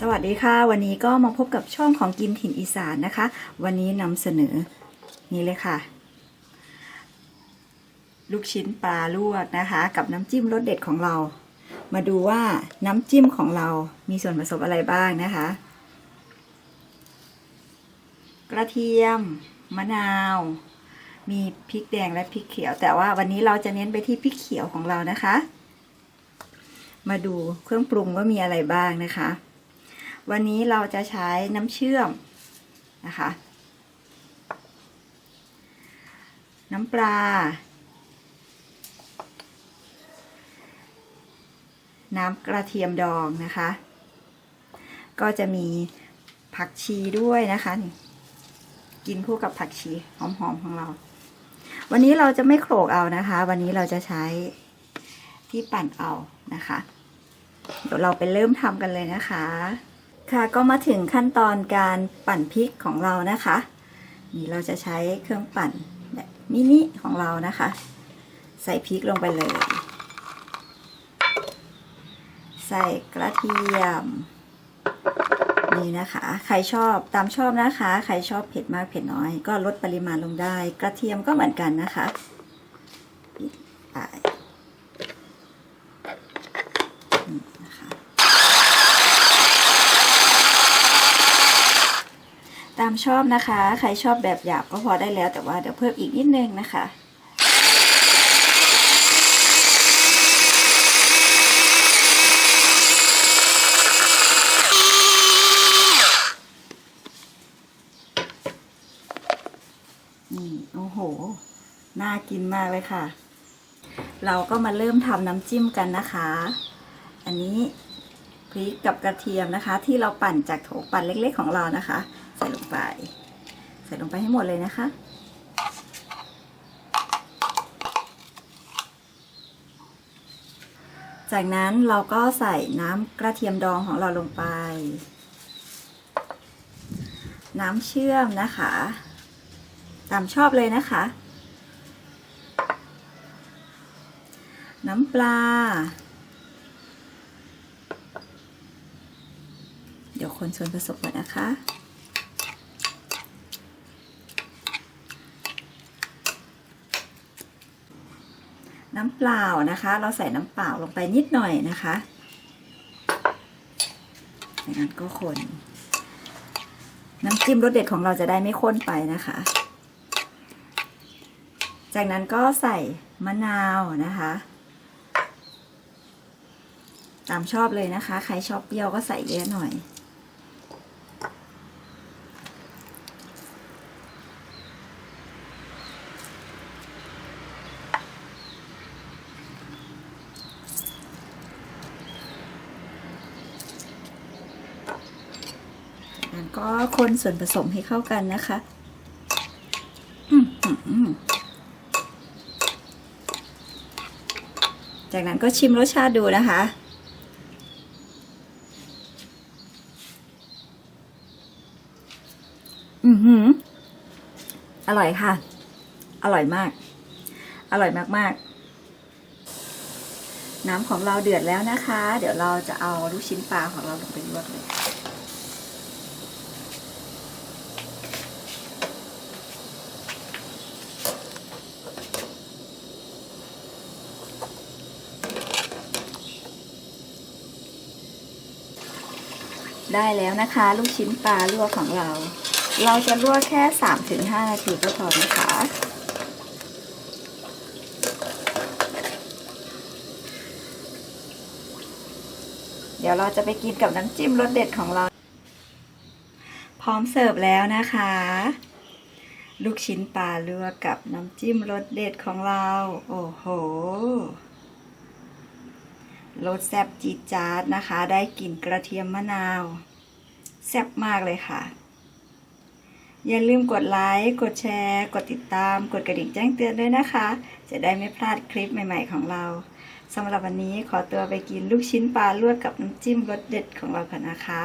สวัสดีค่ะ วันนี้ก็มาพบกับช่องของกินถิ่นอีสานนะคะ วันนี้นำเสนอนี่เลยค่ะ ลูกชิ้นปลาลวกนะคะ กับน้ำจิ้มรสเด็ดของเรา มาดูว่าน้ำจิ้มของเรามีส่วนผสมอะไรบ้างนะคะ กระเทียม มะนาว มีพริกแดงและพริกเขียว แต่ว่าวันนี้เราจะเน้นไปที่พริกเขียวของเรานะคะ มาดูเครื่องปรุงว่ามีอะไรบ้างนะคะ วันนี้เราจะใช้น้ำเชื่อมนะคะ น้ำปลา น้ำกระเทียมดองนะคะ ก็จะมีผักชีด้วยนะคะ กินคู่กับผักชีหอมๆของเรา วันนี้เราจะไม่โขลกเอานะคะ วันนี้เราจะใช้ ที่ปั่นเอานะคะ เดี๋ยวเราไปเริ่มทำกันเลยนะคะ ค่ะก็มาถึงขั้นตอนการปั่นพริกของเรานะคะ นี่เราจะใช้เครื่องปั่นแบบมินิของเรานะคะ ใส่พริกลงไปเลย ใส่กระเทียมนี่นะคะ ใครชอบตามชอบนะคะ ใครชอบเผ็ดมากเผ็ดน้อย ก็ลดปริมาณลงได้ กระเทียมก็เหมือนกันนะคะปิดไปนี่นะคะ ตามชอบนะคะ ใครชอบแบบหยาบก็พอได้แล้ว แต่ว่าเดี๋ยวเพิ่มอีกนิดนึงนะคะนี่โอ้โห น่ากินมากเลยค่ะ เราก็มาเริ่มทำน้ำจิ้มกันนะคะ อันนี้พริกกับกระเทียมนะคะ ที่เราปั่นจากโถปั่นเล็กๆของเรานะคะ ใส่ลงไป ใส่ลงไปให้หมดเลยนะคะ จากนั้นเราก็ใส่น้ำกระเทียมดองของเราลงไป น้ำเชื่อมนะคะ ตามชอบเลยนะคะ น้ำปลาเดี๋ยวคนส่วนผสมก่อนนะคะ น้ำเปล่านะคะ เราใส่น้ำเปล่าลงไปนิดหน่อยนะคะจากนั้นก็คน น้ำจิ้มรสเด็ดของเราจะได้ไม่ข้นไปนะคะ จากนั้นก็ใส่มะนาวนะคะ ตามชอบเลยนะคะ ใครชอบเปรี้ยวก็ใส่เยอะหน่อย จากนั้นก็คนส่วนผสมให้เข้ากันนะคะจากนั้นก็ชิมรสชาติดูนะคะ อือหือ อร่อยค่ะ อร่อยมาก อร่อยมาก ๆ น้ำของเราเดือดแล้วนะคะ เดี๋ยวเราจะเอาลูกชิ้นปลาของเราลงไปลวกเลย ได้แล้วนะคะ ลูกชิ้นปลาลวกของเรา เราจะลวกแค่ 3-5 นาทีก็พอนะคะเดี๋ยวเราจะไปกินกับน้ำจิ้มรสเด็ดของเรา พร้อมเสิร์ฟแล้วนะคะ ลูกชิ้นปลาลวกกับน้ำจิ้มรสเด็ดของเรา โอ้โหรสแซ่บจี๊ดจ๊าดนะคะ ได้กลิ่นกระเทียมมะนาว แซ่บมากเลยค่ะ อย่าลืมกดไลค์ กดแชร์ กดติดตาม กดกระดิ่งแจ้งเตือนด้วยนะคะ จะได้ไม่พลาดคลิปใหม่ ๆ ของเราสำหรับวันนี้ขอตัวไปกินลูกชิ้นปลาลวกกับน้ำจิ้มรสเด็ดของเราก่อนนะคะ